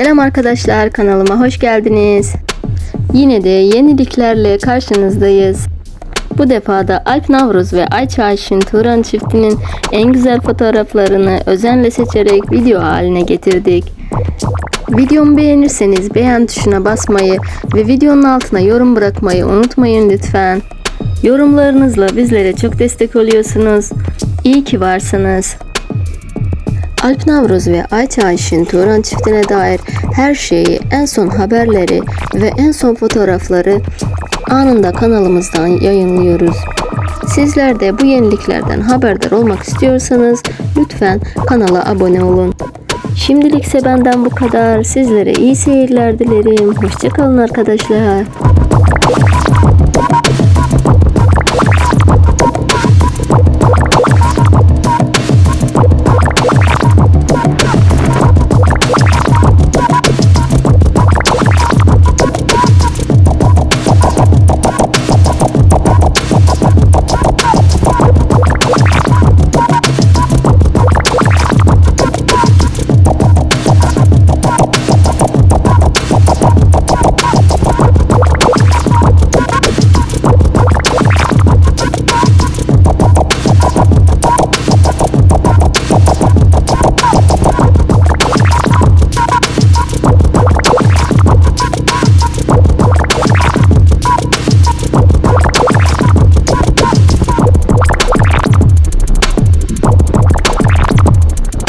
Selam arkadaşlar kanalıma hoş geldiniz. Yine de yeniliklerle karşınızdayız. Bu defa da Alp Navruz ve Ayça Ayşin Turan çiftinin en güzel fotoğraflarını özenle seçerek video haline getirdik. Videomu beğenirseniz beğen tuşuna basmayı ve videonun altına yorum bırakmayı unutmayın lütfen. Yorumlarınızla bizlere çok destek oluyorsunuz. İyi ki varsınız. Alp Navruz ve Ayça Ayşin Turan çiftine dair her şeyi, en son haberleri ve en son fotoğrafları anında kanalımızdan yayınlıyoruz. Sizler de bu yeniliklerden haberdar olmak istiyorsanız lütfen kanala abone olun. Şimdilikse benden bu kadar. Sizlere iyi seyirler dilerim. Hoşçakalın arkadaşlar.